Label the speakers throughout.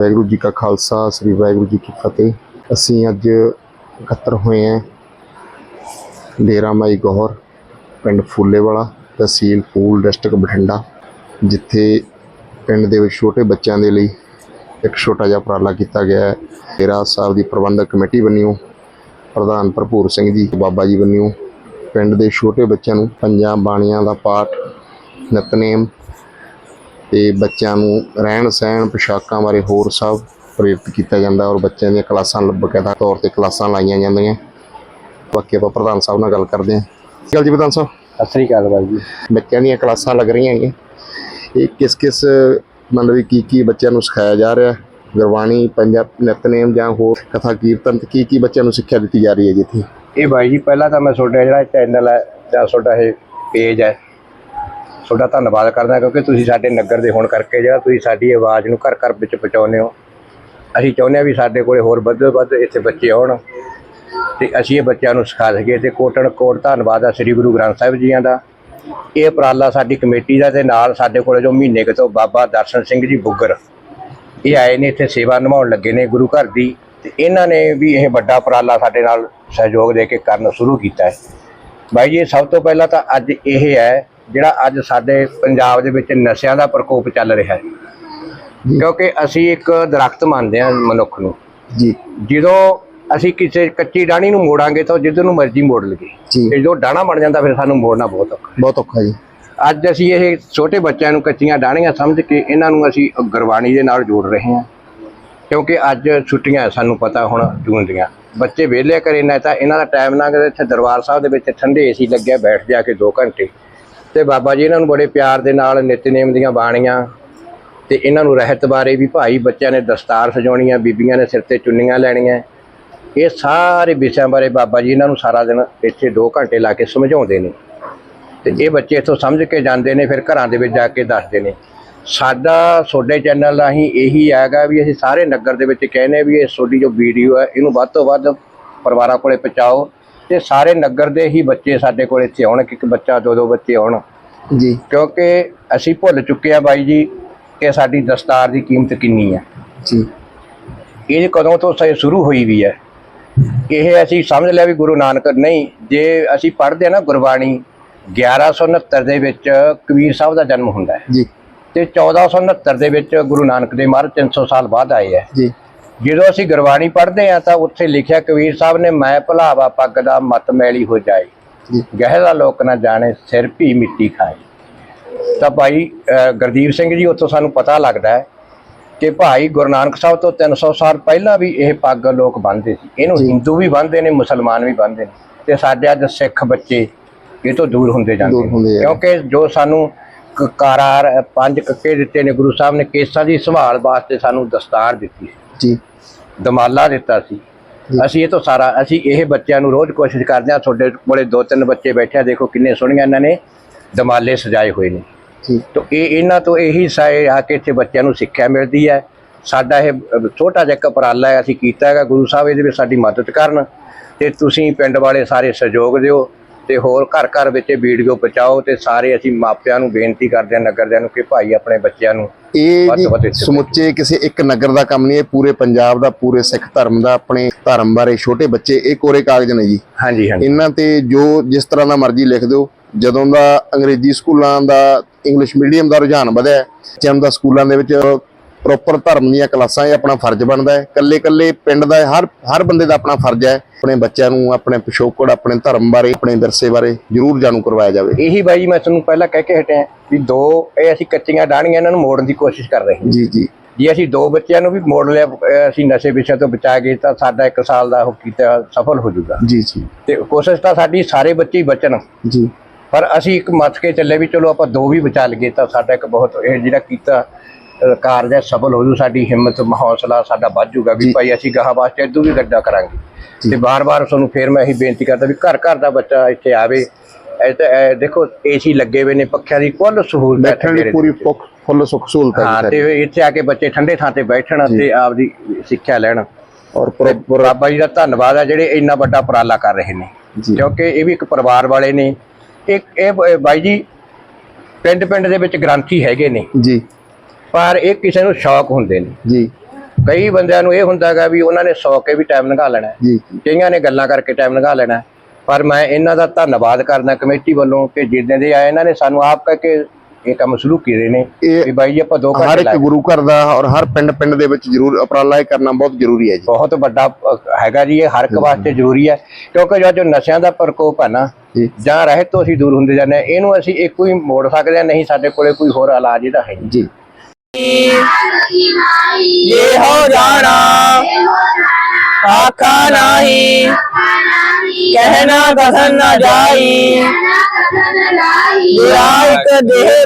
Speaker 1: ਵਾਹਿਗੁਰੂ ਜੀ ਕਾ ਖਾਲਸਾ, ਸ੍ਰੀ ਵਾਹਿਗੁਰੂ ਜੀ ਕੀ ਫਤਿਹ। ਅਸੀਂ ਅੱਜ ਇਕੱਤਰ ਹੋਏ ਹਾਂ ਡੇਰਾ ਮਾਈ ਗੌਰ, ਪਿੰਡ ਫੁੱਲੇਵਾਲਾ, ਤਹਿਸੀਲ ਫੂਲ ਡਿਸਟ੍ਰਿਕਟ ਬਠਿੰਡਾ, ਜਿੱਥੇ ਪਿੰਡ ਦੇ ਵਿੱਚ ਛੋਟੇ ਬੱਚਿਆਂ ਦੇ ਲਈ ਇੱਕ ਛੋਟਾ ਜਿਹਾ ਉਪਰਾਲਾ ਕੀਤਾ ਗਿਆ ਹੈ। ਡੇਰਾ ਸਾਹਿਬ ਦੀ ਪ੍ਰਬੰਧਕ ਕਮੇਟੀ ਵੱਲੋਂ ਪ੍ਰਧਾਨ ਭਰਪੂਰ ਸਿੰਘ ਜੀ, ਬਾਬਾ ਜੀ ਵੱਲੋਂ ਪਿੰਡ ਦੇ ਛੋਟੇ ਬੱਚਿਆਂ ਨੂੰ ਪੰਜਾਂ ਬਾਣੀਆਂ ਦਾ ਪਾਠ, ਨਿਤਨੇਮ ਤੇ ਬੱਚਿਆਂ ਨੂੰ ਰਹਿਣ ਸਹਿਣ ਪੁਸ਼ਾਕਾਂ ਬਾਰੇ ਹੋਰ ਸਭ ਪ੍ਰੇਰਿਤ ਕੀਤਾ ਜਾਂਦਾ ਔਰ ਬੱਚਿਆਂ ਦੀਆਂ ਕਲਾਸਾਂ ਬਕਾਇਦਾ ਤੌਰ ਤੇ ਕਲਾਸਾਂ ਲਾਈਆਂ ਜਾਂਦੀਆਂ। ਬਾਕੀ ਆਪਾਂ ਪ੍ਰਧਾਨ ਸਾਹਿਬ ਨਾਲ ਗੱਲ ਕਰਦੇ ਹਾਂ। ਗੱਲ ਜੀ ਪ੍ਰਧਾਨ ਸਾਹਿਬ।
Speaker 2: ਸਤਿ ਸ੍ਰੀ ਅਕਾਲ ਬਾਈ ਜੀ।
Speaker 1: ਬੱਚਿਆਂ ਦੀਆਂ ਕਲਾਸਾਂ ਲੱਗ ਰਹੀਆਂ ਹੈਗੀਆਂ। ਇਹ ਕਿਸ ਕਿਸ ਮਤਲਬ ਕੀ ਕੀ ਬੱਚਿਆਂ ਨੂੰ ਸਿਖਾਇਆ ਜਾ ਰਿਹਾ? ਗੁਰਬਾਣੀ ਪੰਜਾਬ ਨਿਤਨੇਮ ਜਾਂ ਹੋਰ ਕਥਾ ਕੀਰਤਨ ਤੇ ਕੀ ਕੀ ਬੱਚਿਆਂ ਨੂੰ ਸਿੱਖਿਆ ਦਿੱਤੀ ਜਾ ਰਹੀ ਹੈ ਜਿੱਥੇ
Speaker 2: ਇਹ ਬਾਈ ਜੀ ਪਹਿਲਾਂ ਤਾਂ ਮੈਂ ਤੁਹਾਡਾ ਜਿਹੜਾ ਚੈਨਲ ਹੈ ਜਾਂ ਤੁਹਾਡਾ ਇਹ ਪੇਜ ਹੈ ਤੁਹਾਡਾ ਧੰਨਵਾਦ ਕਰਦਾ ਕਿਉਂਕਿ ਤੁਸੀਂ ਸਾਡੇ ਨਗਰ ਦੇ ਹੋਣ ਕਰਕੇ ਜਿਹੜਾ ਤੁਸੀਂ ਸਾਡੀ ਆਵਾਜ਼ ਨੂੰ ਘਰ ਘਰ ਵਿੱਚ ਪਹੁੰਚਾਉਂਦੇ ਹੋ, ਅਸੀਂ ਚਾਹੁੰਦੇ ਹਾਂ ਵੀ ਸਾਡੇ ਕੋਲੇ ਹੋਰ ਵੱਧ ਤੋਂ ਵੱਧ ਇੱਥੇ ਬੱਚੇ ਆਉਣ ਤੇ ਅਸੀਂ ਇਹ ਬੱਚਿਆਂ ਨੂੰ ਸਿਖਾ ਸਕੀਏ ਤੇ ਕੋਟਣ ਕੋਟ ਧੰਨਵਾਦ ਆ ਸ੍ਰੀ ਗੁਰੂ ਗ੍ਰੰਥ ਸਾਹਿਬ ਜੀਆਂ ਦਾ। ਇਹ ਉਪਰਾਲਾ ਸਾਡੀ ਕਮੇਟੀ ਦਾ ਤੇ ਨਾਲ ਸਾਡੇ ਕੋਲੇ ਜੋ ਮਹੀਨੇ ਕੁ ਤੋਂ ਬਾਬਾ ਦਰਸ਼ਨ ਸਿੰਘ ਜੀ ਬੁੱਗਰ, ਇਹ ਆਏ ਨੇ ਇੱਥੇ ਸੇਵਾ ਨਿਭਾਉਣ ਲੱਗੇ ਨੇ ਗੁਰੂ ਘਰ ਦੀ ਤੇ ਇਹਨਾਂ ਨੇ ਵੀ ਇਹ ਵੱਡਾ ਉਪਰਾਲਾ ਸਾਡੇ ਨਾਲ ਸਹਿਯੋਗ ਦੇ ਕੇ ਕਰਨ ਸ਼ੁਰੂ ਕੀਤਾ ਹੈ। ਬਾਈ ਜੀ ਸਭ ਤੋਂ ਪਹਿਲਾਂ ਤਾਂ ਅੱਜ ਇਹ ਹੈ ਜਿਹੜਾ ਅੱਜ ਸਾਡੇ ਪੰਜਾਬ ਦੇ ਵਿੱਚ ਨਸ਼ਿਆਂ ਦਾ ਪ੍ਰਕੋਪ ਚੱਲ ਰਿਹਾ ਹੈ। ਕਿਉਂਕਿ ਅਸੀਂ ਇੱਕ ਦਰਖਤ ਮੰਨਦੇ ਹਾਂ ਮਨੁੱਖ ਨੂੰ।
Speaker 1: ਜੀ।
Speaker 2: ਜਦੋਂ ਅਸੀਂ ਕਿਸੇ ਕੱਚੀ ਡਾਣੀ ਨੂੰ ਮੋੜਾਂਗੇ ਤਾਂ ਜਿੱਧਰ ਨੂੰ ਮਰਜ਼ੀ ਮੋੜ ਲਈਏ
Speaker 1: ਜੀ।
Speaker 2: ਤੇ ਜੋ ਡਾਣਾ ਬਣ ਜਾਂਦਾ ਫਿਰ ਸਾਨੂੰ ਮੋੜਨਾ ਬਹੁਤ ਔਖਾ
Speaker 1: ਬਹੁਤ ਔਖਾ ਜੀ।
Speaker 2: ਅੱਜ ਅਸੀਂ ਇਹ ਛੋਟੇ ਬੱਚਿਆਂ ਨੂੰ ਕੱਚੀਆਂ ਡਾਣੀਆਂ ਸਮਝ ਕੇ ਇਹਨਾਂ ਨੂੰ ਅਸੀਂ ਗੁਰਬਾਣੀ ਦੇ ਨਾਲ ਜੋੜ ਰਹੇ ਹਾਂ। ਕਿਉਂਕਿ ਅੱਜ ਛੁੱਟੀਆਂ ਸਾਨੂੰ ਪਤਾ ਹੁਣ ਜੂਨ ਦੀਆਂ। ਬੱਚੇ ਵਿਹਲੇ ਕਰੇ ਨਾ ਤਾਂ ਇਹਨਾਂ ਦਾ ਟਾਈਮ ਨਾ ਕਰੇ ਇੱਥੇ ਦਰਬਾਰ ਸਾਹਿਬ ਦੇ ਵਿੱਚ ਠੰਡੇ ਏਸੀ ਲੱਗਿਆ ਬੈਠ ਜਾ ਕੇ 2 ਘੰਟੇ। ਤੇ ਬਾਬਾ ਜੀ ਇਹਨਾਂ ਨੂੰ ਬੜੇ ਪਿਆਰ ਦੇ ਨਾਲ ਨਿਤਨੇਮ ਦੀਆਂ ਬਾਣੀਆਂ ਤੇ ਇਹਨਾਂ ਨੂੰ ਰਹਿਤ ਬਾਰੇ ਵੀ ਭਾਈ ਬੱਚਿਆਂ ਨੇ ਦਸਤਾਰ ਸਜਾਉਣੀਆਂ, ਬੀਬੀਆਂ ਨੇ ਸਿਰ ਤੇ ਚੁੰਨੀਆਂ ਲੈਣੀਆਂ। ਇਹ ਸਾਰੇ ਵਿਸ਼ਿਆਂ ਬਾਰੇ ਬਾਬਾ ਜੀ ਇਹਨਾਂ ਨੂੰ ਸਾਰਾ ਦਿਨ ਇੱਥੇ 2 ਘੰਟੇ ਲਾ ਕੇ ਸਮਝਾਉਂਦੇ ਨੇ। ਤੇ ਇਹ ਬੱਚੇ ਇੱਥੋਂ ਸਮਝ ਕੇ ਜਾਂਦੇ ਨੇ, ਫਿਰ ਘਰਾਂ ਦੇ ਵਿੱਚ ਜਾ ਕੇ ਦੱਸਦੇ ਨੇ। ਸਾਡਾ, ਤੁਹਾਡੇ ਚੈਨਲ ਰਾਹੀਂ ਇਹੀ ਹੈਗਾ ਵੀ ਅਸੀਂ ਸਾਰੇ ਨਗਰ ਦੇ ਵਿੱਚ ਕਹਿੰਦੇ ਵੀ ਇਹ ਤੁਹਾਡੀ ਜੋ ਵੀਡੀਓ ਹੈ, ਇਹਨੂੰ ਵੱਧ ਤੋਂ ਵੱਧ ਪਰਿਵਾਰਾਂ ਕੋਲੇ ਪਹੁੰਚਾਓ। ਤੇ ਸਾਰੇ ਨਗਰ ਦੇ ਹੀ ਬੱਚੇ ਸਾਡੇ ਕੋਲ ਇੱਥੇ ਆਉਣ ਇੱਕ ਇੱਕ ਬੱਚਾ ਦੋ ਦੋ ਬੱਚੇ ਆਉਣ।
Speaker 1: ਜੀ।
Speaker 2: ਕਿਉਂਕਿ ਅਸੀਂ ਭੁੱਲ ਚੁੱਕੇ ਆ ਬਾਈ ਜੀ ਕਿ ਸਾਡੀ ਦਸਤਾਰ ਦੀ ਕੀਮਤ ਕਿੰਨੀ ਹੈ।
Speaker 1: ਜੀ।
Speaker 2: ਇਹ ਕਦੋਂ ਤੋਂ ਸ ਸ਼ੁਰੂ ਹੋਈ ਵੀ ਹੈ। ਇਹ ਅਸੀਂ ਸਮਝ ਲਿਆ ਵੀ ਗੁਰੂ ਨਾਨਕ ਨਹੀਂ ਜੇ ਅਸੀਂ ਪੜ੍ਹਦੇ ਆ ਨਾ ਗੁਰਬਾਣੀ 1169 ਦੇ ਵਿੱਚ ਕਬੀਰ ਸਾਹਿਬ ਦਾ ਜਨਮ ਹੁੰਦਾ ਹੈ।
Speaker 1: ਜੀ।
Speaker 2: ਤੇ 1469 ਦੇ ਵਿੱਚ ਗੁਰੂ ਨਾਨਕ ਦੇਵ ਮਹਾਰਾਜ 300 ਸਾਲ ਬਾਅਦ ਆਏ ਹੈ।
Speaker 1: ਜੀ।
Speaker 2: ਜਦੋਂ ਅਸੀਂ ਗੁਰਬਾਣੀ ਪੜ੍ਹਦੇ ਆ ਤਾਂ ਉੱਥੇ ਲਿਖਿਆ ਕਬੀਰ ਸਾਹਿਬ ਨੇ ਮੈਂ ਭੁਲਾਵਾ ਪੱਗ ਦਾ ਮਤ ਮੈਲੀ ਹੋ ਜਾਏ ਗਹਿਰਾ ਲੋਕ ਨਾ ਜਾਣੇ ਸਿਰ ਭੀ ਮਿੱਟੀ ਖਾਏ। ਤਾਂ ਭਾਈ ਗੁਰਦੀਪ ਸਿੰਘ ਜੀ ਉੱਥੋਂ ਸਾਨੂੰ ਪਤਾ ਲੱਗਦਾ ਹੈ ਕਿ ਭਾਈ ਗੁਰੂ ਨਾਨਕ ਸਾਹਿਬ ਤੋਂ 300 ਸਾਲ ਪਹਿਲਾਂ ਵੀ ਇਹ ਪੱਗ ਲੋਕ ਬੰਨ੍ਹਦੇ ਸੀ। ਇਹਨੂੰ ਹਿੰਦੂ ਵੀ ਬੰਨ੍ਹਦੇ ਨੇ ਮੁਸਲਮਾਨ ਵੀ ਬੰਨ੍ਹਦੇ ਨੇ। ਤੇ ਸਾਡੇ ਅੱਜ ਸਿੱਖ ਬੱਚੇ ਇਹ ਤੋਂ ਦੂਰ ਹੁੰਦੇ ਜਾਂਦੇ ਨੇ। ਕਿਉਂਕਿ ਜੋ ਸਾਨੂੰ ਕਾਰਾਰ ਪੰਜ ਕੱਕੇ ਦਿੱਤੇ ਨੇ ਗੁਰੂ ਸਾਹਿਬ ਨੇ ਕੇਸਾਂ ਦੀ ਸੰਭਾਲ ਵਾਸਤੇ ਸਾਨੂੰ ਦਸਤਾਰ ਦਿੱਤੀ
Speaker 1: ਜੀ।
Speaker 2: ਦਮਾਲਾ ਦਿੱਤਾ ਸੀ। ਅਸੀਂ ਇਹ ਤੋਂ ਸਾਰਾ ਅਸੀਂ ਇਹ ਬੱਚਿਆਂ ਨੂੰ ਰੋਜ਼ ਕੋਸ਼ਿਸ਼ ਕਰਦੇ ਹਾਂ ਤੁਹਾਡੇ ਕੋਲੇ ਦੋ ਤਿੰਨ ਬੱਚੇ ਬੈਠੇ ਆ ਦੇਖੋ ਕਿੰਨੇ ਸੋਹਣੀਆਂ ਇਹਨਾਂ ਨੇ ਦਮਾਲੇ ਸਜਾਏ ਹੋਏ ਨੇ। ਤੋ ਇਹ ਇਹਨਾਂ ਤੋਂ ਇਹੀ ਸਾਏ ਆ ਕੇ ਇੱਥੇ ਬੱਚਿਆਂ ਨੂੰ ਸਿੱਖਿਆ ਮਿਲਦੀ ਹੈ। ਸਾਡਾ ਇਹ ਛੋਟਾ ਜਿਹਾ ਇੱਕ ਉਪਰਾਲਾ ਹੈ ਅਸੀਂ ਕੀਤਾ ਹੈਗਾ ਗੁਰੂ ਸਾਹਿਬ ਇਹਦੇ ਵਿੱਚ ਸਾਡੀ ਮਦਦ ਕਰਨ। ਤੇ ਤੁਸੀਂ ਪਿੰਡ ਵਾਲੇ ਸਾਰੇ ਸਹਿਯੋਗ ਦਿਓ। ਤੇ ਹੋਰ ਘਰ ਘਰ ਵਿੱਚ ਇਹ ਵੀਡੀਓ ਪਹੁੰਚਾਓ ਤੇ ਸਾਰੇ ਅਸੀਂ ਮਾਪਿਆਂ ਨੂੰ ਬੇਨਤੀ ਕਰਦੇ ਹਾਂ ਨਗਰਦਿਆਂ ਨੂੰ ਕਿ ਭਾਈ ਆਪਣੇ ਬੱਚਿਆਂ ਨੂੰ
Speaker 1: ਇਹ ਜੀ ਸਮੁੱਚੇ ਕਿਸੇ ਇੱਕ ਨਗਰ ਦਾ ਕੰਮ ਨਹੀਂ ਇਹ ਪੂਰੇ ਪੰਜਾਬ ਦਾ ਪੂਰੇ ਸਿੱਖ ਧਰਮ ਦਾ ਆਪਣੇ ਧਰਮ ਬਾਰੇ ਛੋਟੇ ਬੱਚੇ ਇਹ ਕੋਰੇ ਕਾਗਜ਼ ਨੇ ਜੀ।
Speaker 2: ਹਾਂਜੀ ਹਾਂਜੀ।
Speaker 1: ਇਹਨਾਂ ਤੇ ਜੋ ਜਿਸ ਤਰ੍ਹਾਂ ਦਾ ਮਰਜ਼ੀ ਲਿਖ ਦਿਓ ਜਦੋਂ ਦਾ ਅੰਗਰੇਜ਼ੀ ਸਕੂਲਾਂ ਦਾ ਇੰਗਲਿਸ਼ ਮੀਡੀਅਮ ਦਾ ਰੁਝਾਨ ਵਧਿਆ ਬੱਚਿਆਂ ਦਾ ਸਕੂਲਾਂ ਦੇ ਵਿੱਚ ਪ੍ਰੋਪਰ ਧਰਮ ਦੀਆਂ ਕਲਾਸਾਂ ਇਹ ਆਪਣਾ ਫਰਜ਼ ਬਣਦਾ ਹੈ। ਕੱਲੇ ਕੱਲੇ ਪਿੰਡ ਦਾ ਹਰ ਹਰ ਬੰਦੇ ਦਾ ਆਪਣਾ ਫਰਜ਼ ਹੈ। ਆਪਣੇ ਬੱਚਿਆਂ ਨੂੰ ਆਪਣੇ ਪਿਛੋਕੜ ਆਪਣੇ ਧਰਮ ਬਾਰੇ ਆਪਣੇ ਵਿਰਸੇ ਬਾਰੇ ਜ਼ਰੂਰ ਜਾਣੂ ਕਰਵਾਇਆ ਜਾਵੇ।
Speaker 2: ਇਹੀ ਬਾਈ ਮੈਂ ਤੁਹਾਨੂੰ ਪਹਿਲਾਂ ਕਹਿ ਕੇ ਹਟਿਆ ਵੀ ਦੋ ਇਹ ਅਸੀਂ ਕੱਚੀਆਂ ਡਾਣੀਆਂ ਇਹਨਾਂ ਨੂੰ ਮੋੜਨ ਦੀ ਕੋਸ਼ਿਸ਼ ਕਰ ਰਹੇ ਹਾਂ।
Speaker 1: ਜੀ ਜੀ।
Speaker 2: ਜੇ ਅਸੀਂ ਦੋ ਬੱਚਿਆਂ ਨੂੰ ਵੀ ਮੋੜ ਲਿਆ ਅਸੀਂ ਨਸ਼ੇ ਵਿਸ਼ੇ ਤੋਂ ਬਚਾ ਗਏ ਤਾਂ ਸਾਡਾ ਇੱਕ ਸਾਲ ਦਾ ਉਹ ਕੀਤਾ ਸਫਲ ਹੋ ਜਾਊਗਾ।
Speaker 1: ਜੀ ਜੀ।
Speaker 2: ਤੇ ਕੋਸ਼ਿਸ਼ ਤਾਂ ਸਾਡੀ ਸਾਰੇ ਬੱਚੇ ਹੀ ਬਚਣ।
Speaker 1: ਜੀ।
Speaker 2: ਪਰ ਅਸੀਂ ਇੱਕ ਮੱਥ ਕੇ ਚੱਲੇ ਵੀ ਚਲੋ ਆਪਾਂ ਦੋ ਵੀ ਬਚਾ ਲਈਏ ਤਾਂ ਸਾਡਾ ਇੱਕ ਬਹੁਤ ਇਹ ਜਿਹੜਾ ਕੀਤਾ ਕਾਰਜ ਹੈ ਸਫਲ ਹੋ ਜੂ ਸਾਡੀ ਹਿੰਮਤ ਹੌਸਲਾ ਸਾਡਾ ਵੱਧ ਜੂਗਾ ਵੀ। ਭਾਈ ਅਸੀਂ ਗਾਹਾਂ ਵਾਸਤੇ ਇਦੋਂ ਵੀ ਗੱਡਾ ਕਰਾਂਗੇ। ਤੇ ਬਾਰ-ਬਾਰ ਤੁਹਾਨੂੰ ਫੇਰ ਮੈਂ ਇਹੀ ਬੇਨਤੀ ਕਰਦਾ ਵੀ ਘਰ ਘਰ ਦਾ ਬੱਚਾ ਇੱਥੇ ਆਵੇ। ਇਹ ਦੇਖੋ ਏਸੀ ਲੱਗੇ ਹੋਏ ਨੇ ਪੱਖਿਆਂ ਦੀ ਕੁੱਲ ਸਹੂਲਤ
Speaker 1: ਬੈਠਣ ਦੀ ਪੂਰੀ ਫੁੱਲ ਸੁੱਖ ਸਹੂਲਤ ਹੈ
Speaker 2: ਹਾਂ ਤੇ ਇੱਥੇ ਆ ਕੇ ਬੱਚੇ ਠੰਡੇ ਥਾਂ ਤੇ ਬੈਠਣ ਤੇ ਆਪਦੀ ਸਿੱਖਿਆ ਲੈਣ।
Speaker 1: ਔਰ
Speaker 2: ਬਾਬਾ ਜੀ ਦਾ ਧੰਨਵਾਦ ਹੈ ਜਿਹੜੇ ਇੰਨਾ ਵੱਡਾ ਉਪਰਾਲਾ ਕਰ ਰਹੇ ਨੇ। ਕਿਉਂਕਿ ਇਹ ਵੀ ਇੱਕ ਪਰਿਵਾਰ ਵਾਲੇ ਨੇ। ਇੱਕ ਇਹ ਬਾਈ ਜੀ ਪਿੰਡ ਪਿੰਡ ਦੇ ਵਿੱਚ ਗ੍ਰੰਥੀ ਹੈਗੇ ਨੇ।
Speaker 1: ਜੀ।
Speaker 2: ਪਰ ਇਹ ਕਿਸੇ ਨੂੰ ਸ਼ੌਕ ਹੁੰਦੇ ਨੇ
Speaker 1: ਜੀ।
Speaker 2: ਕਈ ਬੰਦਿਆਂ ਨੂੰ ਇਹ ਹੁੰਦਾਗਾ ਵੀ ਉਹਨਾਂ ਨੇ ਸੌ ਕੇ ਵੀ ਟਾਈਮ ਲੰਘਾ ਲੈਣਾ।
Speaker 1: ਜੀ।
Speaker 2: ਕਈਆਂ ਨੇ ਗੱਲਾਂ ਕਰਕੇ ਟਾਈਮ ਲੰਘਾ ਲੈਣਾ। ਪਰ ਮੈਂ ਇਹਨਾਂ ਦਾ ਧੰਨਵਾਦ ਕਰਦਾ ਕਮੇਟੀ ਵੱਲੋਂ ਕਿ ਜਿੱਦਾਂ ਦੇ ਆਏ ਇਹਨਾਂ ਨੇ ਸਾਨੂੰ ਆਪ ਕਹਿ ਕੇ ਇਹ ਕੰਮ ਸ਼ੁਰੂ ਕੀਤੇ ਨੇ ਵੀ ਬਾਈ ਜੀ ਆਪਾਂ ਦੋ
Speaker 1: ਹਰ
Speaker 2: ਘੰਟੇ
Speaker 1: ਇੱਕ
Speaker 2: ਲਾਏ।
Speaker 1: ਗੁਰੂ ਘਰ ਦਾ ਔਰ ਹਰ ਪਿੰਡ ਪਿੰਡ ਦੇ ਵਿੱਚ ਜ਼ਰੂਰ ਉਪਰਾਲਾ ਇਹ ਕਰਨਾ ਬਹੁਤ ਜ਼ਰੂਰੀ ਹੈ ਜੀ।
Speaker 2: ਬਹੁਤ ਵੱਡਾ ਹੈਗਾ ਜੀ ਇਹ ਹਰ ਇੱਕ ਵਾਸਤੇ ਜ਼ਰੂਰੀ ਹੈ। ਕਿਉਂਕਿ ਜੋ ਜੋ ਨਸ਼ਿਆਂ ਦਾ ਪ੍ਰਕੋਪ ਹੈ ਨਾ
Speaker 1: ਜੀ।
Speaker 2: ਰਹਿਤ ਤੋਂ ਅਸੀਂ ਦੂਰ ਹੁੰਦੇ ਜਾਂਦੇ ਇਹਨੂੰ ਅਸੀਂ ਇੱਕੋ ਹੀ ਮੋੜ ਸਕਦੇ ਹਾਂ ਨਹੀਂ ਸਾਡੇ ਕੋਲੇ ਕੋਈ ਹੋਰ ਇਲਾਜ ਇਹਦਾ ਹੈ
Speaker 1: ਜੀ।
Speaker 3: ये हो जाना आखा नाही कहना कथन न जाई लायक देह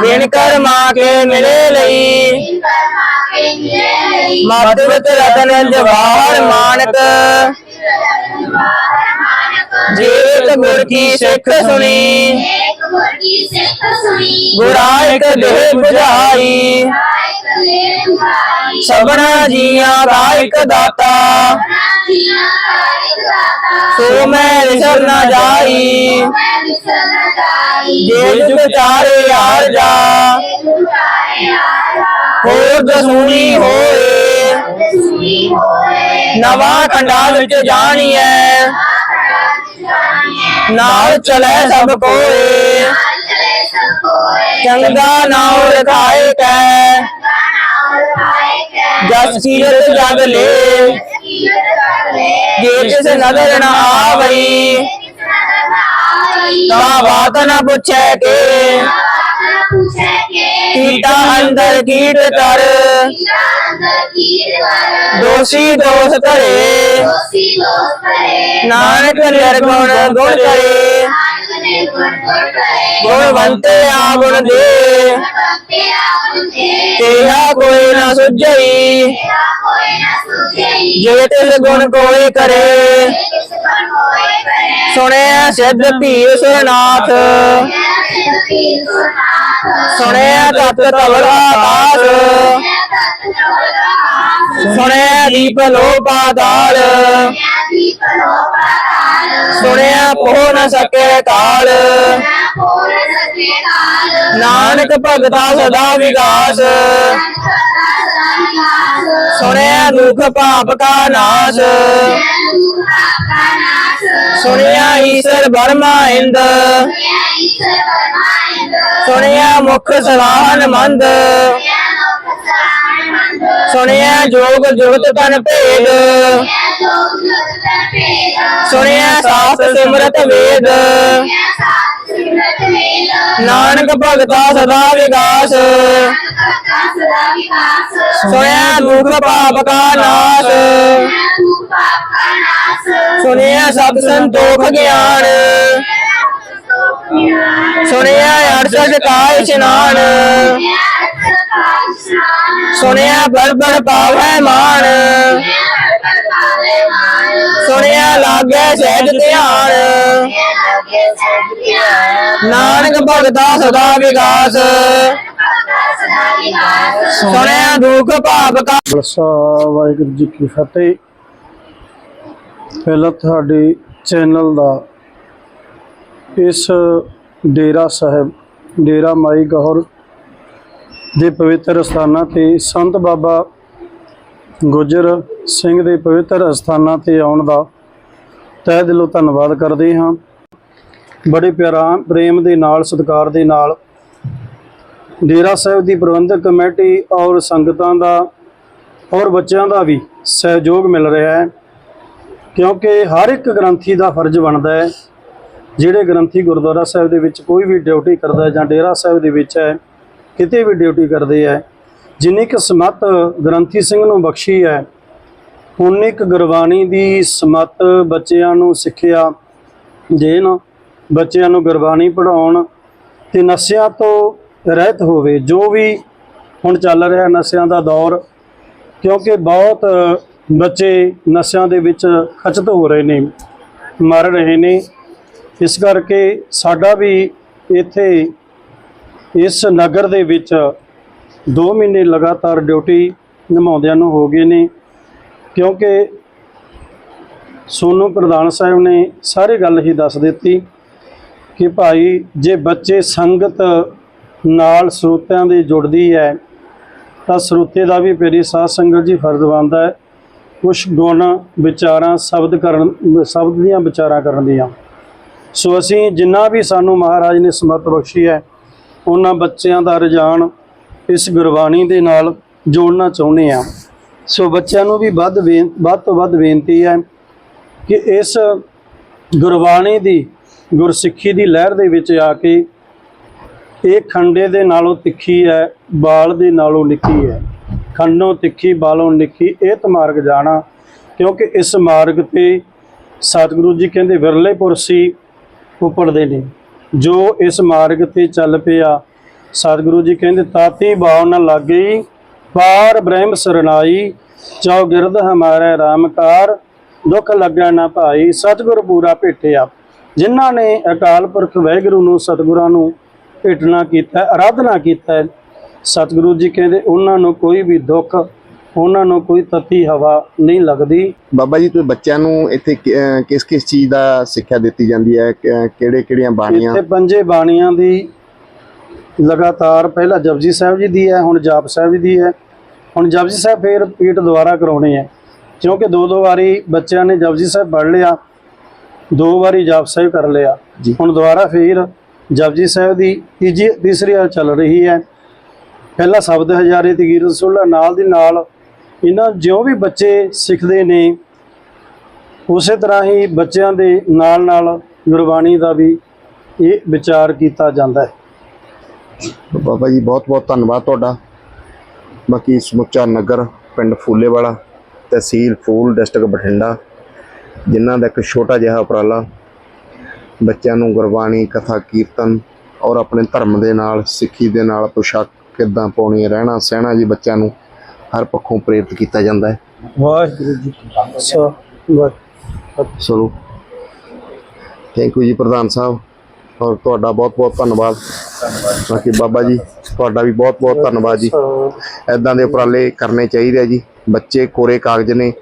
Speaker 3: ਬਿਨ ਕਰ ਮਾ ਕੇ ਮਿਲੇ ਲਈ। ਮਦਵਤ ਰਤਨ ਜਵਾਹਰ ਮਾਨਕ। ਜੇਤ ਗੁਰ ਸਿੱਖ ਸੁਣੀ। ਗੁਰਾਇਕ ਦੇ ਬੁਝਾਈ ਸਭਨਾ ਜੀਆਂ ਦਾ ਇੱਕ ਦਾਤਾ। ਸੋ ਮੈਂ ਵਿਸਰ ਜਾਈ। ਜੇ ਜੁਗਤਾਰੇ ਵਿੱਚ ਜਾਣੀ ਐ ਨਾਲ ਚਲੇ ਸਭ ਕੋਏ। ਚੰਗਾ ਨਾਮ ਰਖਾਏ ਕੈ। ਜਸ ਕੀਰਤ ਜਗ ਲੇ। ਜੇ ਜਿਸ ਨਦਰ ਨਾ ਆਵਈ। ਤਾਂ ਬਾਤ ਨ ਪੁੱਛੈ ਕੇ ਕੀਟਾ ਅੰਦਰ ਕੀਟ ਕਰ ਦੋਸ਼ੀ ਦੋष ਧਰੇ ਨਾਨਕ ਨਿਰਗੁਣ ਗੁਣ ਕਰੇ। ਗੁਣਵੰਤੇ ਆਗੁਣ ਦੇ। ਤੇਹਾ ਕੋਈ ਨਾ ਸੁਝਈ। ਜੇ ਤਿਸ ਗੁਣ ਕੋਈ ਕਰੇ। ਸੁਣਿਆ ਸਿੱਧ ਭੀਰ ਨਾਥ ਸੁਣਿਆ ਤਤ ਤਵੜਾ ਦਾਸ ਸੁਣਿਆ ਦੀਪ ਲੋ ਪਾਦਾਲ ਸੁਣਿਆ ਪੋ ਨ ਸਕੇ ਕਾਲ। ਨਾਨਕ ਭਗਤਾ ਸਦਾ ਵਿਗਾਸ। ਸੁਣਿਆ ਦੁਖ ਪਾਪ ਕਾ ਨਾਸ਼। ਸੁਣਿਆ ਈਸ਼ਰ ਬਰਮਾ ਇੰਦ। ਸੁਣਿਆ ਮੁਖ ਸਲਾਹਨ ਮੰਦ। ਸੁਣਿਆ ਜੋਗ ਜੁਗਤ ਤਨ ਭੇਦ। ਸੁਣਿਆ ਸਾਸ ਸਿਮਰਤ ਵੇਦ। ਨਾਨਕ ਭਗਤਾ ਸਦਾ ਵਿਗਾਸ ਸੁਣਿਆ ਦੁਖ ਪਾਪ ਕਾ ਨਾਸ਼। ਸੁਣਿਆ ਸਤ ਸੰਤੋਖ ਗਿਆਨ। ਸੁਣਿਆ ਅਰਸਦ ਕਾ ਇਸ਼ਨਾਨ। ਸੁਣਿਆ ਬਰਬਰ ਪਾਵੈ ਮਾਨ। ਸੁਣਿਆ ਲਾਗੇ ਸਹਿਜ ਧਿਆਨ। ਨਾਨਕ ਭਗਤਾ ਸਦਾ ਵਿਗਾਸ। ਸੁਣਿਆ ਦੁਖ ਪਾਪ ਕਾ
Speaker 4: ਖਾਲਸਾ ਵਾਹਿਗੁਰੂ ਜੀ ਕੀ ਫਤਿਹ। ਪਹਿਲਾਂ ਤੁਹਾਡੇ ਚੈਨਲ ਦਾ ਇਸ ਡੇਰਾ ਸਾਹਿਬ, ਡੇਰਾ ਮਾਈ ਗੌਰ ਦੇ ਪਵਿੱਤਰ ਸਥਾਨਾਂ ਤੇ ਸੰਤ ਬਾਬਾ ਗੁਜਰ ਸਿੰਘ ਦੇ ਪਵਿੱਤਰ ਅਸਥਾਨਾਂ ਤੇ ਆਉਣ ਦਾ ਤਹਿ ਦਿਲੋਂ ਧੰਨਵਾਦ ਕਰਦੇ ਹਾਂ। ਬੜੇ ਪਿਆਰਾ, ਪ੍ਰੇਮ ਦੇ ਨਾਲ, ਸਤਿਕਾਰ ਦੇ ਨਾਲ ਡੇਰਾ ਸਾਹਿਬ ਦੀ ਪ੍ਰਬੰਧਕ ਕਮੇਟੀ ਔਰ ਸੰਗਤਾਂ ਦਾ ਔਰ ਬੱਚਿਆਂ ਦਾ ਵੀ ਸਹਿਯੋਗ ਮਿਲ ਰਿਹਾ ਹੈ। ਕਿਉਂਕਿ ਹਰ ਇੱਕ ਗ੍ਰੰਥੀ ਦਾ ਫਰਜ਼ ਬਣਦਾ ਹੈ। ਜਿਹੜੇ ਗ੍ਰੰਥੀ ਗੁਰਦੁਆਰਾ ਸਾਹਿਬ ਦੇ ਵਿੱਚ ਕੋਈ ਵੀ ਡਿਊਟੀ ਕਰਦਾ ਜਾਂ ਡੇਰਾ ਸਾਹਿਬ ਦੇ ਵਿੱਚ ਹੈ, ਕਿਤੇ ਵੀ ਡਿਊਟੀ ਕਰਦੇ ਹੈ ਜਿੰਨੀ ਕੁ ਸਮਤ ਗ੍ਰੰਥੀ ਸਿੰਘ ਨੂੰ ਬਖਸ਼ੀ ਹੈ, ਉਨੀ ਕੁ ਗੁਰਬਾਣੀ ਦੀ ਸਮਤ ਬੱਚਿਆਂ ਨੂੰ ਸਿੱਖਿਆ ਦੇਣ, ਬੱਚਿਆਂ ਨੂੰ ਗੁਰਬਾਣੀ ਪੜਾਉਣ ਤੇ ਨਸ਼ਿਆਂ ਤੋਂ ਰਹਿਤ ਹੋਵੇ। ਜੋ ਵੀ ਹੁਣ ਚੱਲ ਰਿਹਾ ਨਸ਼ਿਆਂ ਦਾ ਦੌਰ, ਕਿਉਂਕਿ ਬਹੁਤ ਬੱਚੇ ਨਸ਼ਿਆਂ ਦੇ ਵਿੱਚ ਖਚਤ ਹੋ ਰਹੇ ਨੇ, ਮਰ ਰਹੇ ਨੇ। ਇਸ ਕਰਕੇ ਸਾਡਾ ਵੀ ਇੱਥੇ ਇਸ ਨਗਰ ਦੇ ਵਿੱਚ 2 ਮਹੀਨੇ ਲਗਾਤਾਰ ਡਿਊਟੀ ਨਿਭਾਉਂਦਿਆਂ ਨੂੰ ਹੋ ਗਏ ਨੇ, ਕਿਉਂਕਿ ਸੋਨੂੰ ਪ੍ਰਧਾਨ ਸਾਹਿਬ ਨੇ ਸਾਰੀ ਗੱਲ ਹੀ ਦੱਸ ਦਿੱਤੀ ਕਿ ਭਾਈ, ਜੇ ਬੱਚੇ ਸੰਗਤ ਨਾਲ ਸਰੋਤਿਆਂ ਦੇ ਜੁੜਦੀ ਹੈ, ਤਾਂ ਸਰੋਤੇ ਦਾ ਵੀ ਮੇਰੀ ਸਾਧ ਸੰਗਤ ਜੀ ਫਰਜ਼ ਬਣਦਾ ਹੈ। ਕੁਛ ਗੁਣ ਵਿਚਾਰਾਂ ਸ਼ਬਦ ਕਰਨ, ਸ਼ਬਦ ਦੀਆਂ ਵਿਚਾਰਾਂ ਕਰਨ ਦੀਆਂ। ਸੋ ਅਸੀਂ ਜਿੰਨਾ ਵੀ ਸਾਨੂੰ ਮਹਾਰਾਜ ਨੇ ਸਮਰਥ ਬਖਸ਼ੀ ਹੈ, ਉਹਨਾਂ ਬੱਚਿਆਂ ਦਾ ਰੁਝਾਨ ਇਸ ਗੁਰਬਾਣੀ ਦੇ ਨਾਲ ਜੋੜਨਾ ਚਾਹੁੰਦੇ ਆ ਸੋ ਬੱਚਿਆਂ ਨੂੰ ਵੀ ਵੱਧ ਬੇਨ- ਵੱਧ ਤੋਂ ਵੱਧ ਬੇਨਤੀ ਹੈ ਕਿ ਇਸ ਗੁਰਬਾਣੀ ਦੀ, ਗੁਰਸਿੱਖੀ ਦੀ ਲਹਿਰ ਦੇ ਵਿੱਚ ਆ ਕੇ ਇਹ ਖੰਡੇ ਦੇ ਨਾਲੋਂ ਤਿੱਖੀ ਹੈ, ਬਾਲ ਦੇ ਨਾਲੋਂ ਨਿੱਕੀ ਹੈ। ਖੰਡੋਂ ਤਿੱਖੀ, ਬਾਲੋਂ ਨਿੱਕੀ, ਇਹ ਮਾਰਗ ਜਾਣਾ, ਕਿਉਂਕਿ ਇਸ ਮਾਰਗ ਤੇ ਸਤਿਗੁਰੂ ਜੀ ਕਹਿੰਦੇ ਵਿਰਲੇ ਪੁਰਸੀ ਉਪੜਦੇ ਨੇ। ਜੋ ਇਸ ਮਾਰਗ ਤੇ ਚੱਲ ਪਿਆ ਸਤਿਗੁਰੂ ਜੀ ਕਹਿੰਦੇ ਤਾਤੀ ਬਾਉ ਨਾ ਲਾਗੀ ਪਾਰ ਬ੍ਰਹਮ ਸਰਨਾਈ ਚੌ ਗਿਰਦ ਹਮਾਰੇ ਰਾਮਕਾਰ ਦੁੱਖ ਲੱਗਿਆ ਨਾ ਭਾਈ ਸਤਿਗੁਰ ਪੂਰਾ ਭੇਟਿਆ। ਜਿਨ੍ਹਾਂ ਨੇ ਅਕਾਲ ਪੁਰਖ ਵਾਹਿਗੁਰੂ ਨੂੰ ਸਤਿਗੁਰਾਂ ਨੂੰ ਭੇਟਣਾ ਕੀਤਾ ਆਰਾਧਨਾ ਕੀਤਾ ਸਤਿਗੁਰੂ ਜੀ ਕਹਿੰਦੇ ਉਹਨਾਂ ਨੂੰ ਕੋਈ ਵੀ ਦੁੱਖ ਉਹਨਾਂ ਨੂੰ ਕੋਈ ਤਤੀ ਹਵਾ ਨਹੀਂ ਲੱਗਦੀ।
Speaker 1: ਬਾਬਾ ਜੀ ਤੁਸੀਂ ਬੱਚਿਆਂ ਨੂੰ ਇੱਥੇ ਕਿਸ ਕਿਸ ਚੀਜ਼ ਦਾ ਸਿੱਖਿਆ ਦਿੱਤੀ ਜਾਂਦੀ ਹੈ? ਕਿਹੜੇ ਕਿਹੜੀਆਂ ਬਾਣੀਆਂ?
Speaker 4: ਇੱਥੇ ਪੰਜੇ ਬਾਣੀਆਂ ਦੀ ਲਗਾਤਾਰ ਪਹਿਲਾਂ ਜਪਜੀ ਸਾਹਿਬ ਜੀ ਦੀ ਹੈ ਹੁਣ ਜਾਪ ਸਾਹਿਬ ਜੀ ਦੀ ਹੈ। ਹੁਣ ਜਪਜੀ ਸਾਹਿਬ ਫੇਰ ਰਿਪੀਟ ਦੁਬਾਰਾ ਕਰਾਉਣੀ ਹੈ। ਕਿਉਂਕਿ ਦੋ ਦੋ ਵਾਰੀ ਬੱਚਿਆਂ ਨੇ ਜਪਜੀ ਸਾਹਿਬ ਪੜ੍ਹ ਲਿਆ ਦੋ ਵਾਰੀ ਜਾਪ ਸਾਹਿਬ ਕਰ ਲਿਆ। ਹੁਣ ਦੁਬਾਰਾ ਫੇਰ ਜਪਜੀ ਸਾਹਿਬ ਦੀ ਤੀਜੀ ਤੀਸਰੀ ਵਾਰ ਚੱਲ ਰਹੀ ਹੈ। ਪਹਿਲਾ ਸ਼ਬਦ ਹਜ਼ਾਰੇ ਤੇ ਗੀਤ ਰਸੂਲਾ ਨਾਲ ਦੀ ਨਾਲ ਇਹਨਾਂ ਜਿਉਂ ਵੀ ਬੱਚੇ ਸਿੱਖਦੇ ਨੇ ਉਸੇ ਤਰ੍ਹਾਂ ਹੀ ਬੱਚਿਆਂ ਦੇ ਨਾਲ ਨਾਲ ਗੁਰਬਾਣੀ ਦਾ ਵੀ ਇਹ ਵਿਚਾਰ ਕੀਤਾ ਜਾਂਦਾ ਹੈ।
Speaker 1: ਬਾਬਾ ਜੀ ਬਹੁਤ ਬਹੁਤ ਧੰਨਵਾਦ ਤੁਹਾਡਾ। ਬਾਕੀ ਸਮੁੱਚਾ ਨਗਰ ਪਿੰਡ ਫੂਲੇਵਾਲਾ ਤਹਿਸੀਲ ਫੂਲ ਡਿਸਟ੍ਰਿਕਟ ਬਠਿੰਡਾ ਜਿਨ੍ਹਾਂ ਦਾ ਇੱਕ ਛੋਟਾ ਜਿਹਾ ਉਪਰਾਲਾ ਬੱਚਿਆਂ ਨੂੰ ਗੁਰਬਾਣੀ ਕਥਾ ਕੀਰਤਨ ਔਰ ਆਪਣੇ ਧਰਮ ਦੇ ਨਾਲ ਸਿੱਖੀ ਦੇ ਨਾਲ ਪੁਸ਼ਾਕ ਕਿੱਦਾਂ ਪਾਉਣੀ ਹੈ ਰਹਿਣਾ ਸਹਿਣਾ ਜੀ ਬੱਚਿਆਂ ਨੂੰ ਹਰ ਪੱਖੋਂ ਪ੍ਰੇਰਿਤ ਕੀਤਾ ਜਾਂਦਾ ਹੈ।
Speaker 4: ਵਾਹਿਗੁਰੂ ਜੀ ਵਾਹਿਗੁਰੂ।
Speaker 1: ਚਲੋ। ਥੈਂਕ ਯੂ ਜੀ ਪ੍ਰਧਾਨ ਸਾਹਿਬ। ਔਰ ਤੁਹਾਡਾ ਬਹੁਤ ਬਹੁਤ ਧੰਨਵਾਦ। ਬਾਕੀ ਬਾਬਾ ਜੀ ਤੁਹਾਡਾ ਵੀ ਬਹੁਤ ਬਹੁਤ ਧੰਨਵਾਦ ਜੀ। ਐਦਾਂ ਦੇ ਉਪਰਾਲੇ ਕਰਨੇ ਚਾਹੀਦੇ ਆ ਜੀ। ਬੱਚੇ ਕੋਰੇ ਕਾਗਜ਼ ਨੇ।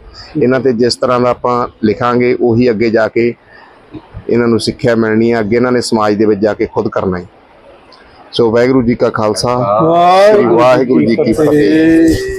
Speaker 1: ਇਹਨਾਂ ਤੇ ਜਿਸ ਤਰ੍ਹਾਂ ਦਾ ਆਪਾਂ ਲਿਖਾਂਗੇ ਉਹੀ ਅੱਗੇ ਜਾ ਕੇ ਇਹਨਾਂ ਨੂੰ ਸਿੱਖਿਆ ਮਿਲਣੀ ਹੈ ਅੱਗੇ ਇਹਨਾਂ ਨੇ ਸਮਾਜ ਦੇ ਵਿੱਚ ਜਾ ਕੇ ਖੁਦ ਕਰਨਾ ਹੈ। ਸੋ ਵਾਹਿਗੁਰੂ ਜੀ ਕਾ ਖਾਲਸਾ।
Speaker 4: ਵਾਹਿਗੁਰੂ
Speaker 1: ਵਾਹਿਗੁਰੂ ਜੀ ਕੀ ਫਤਿਹ।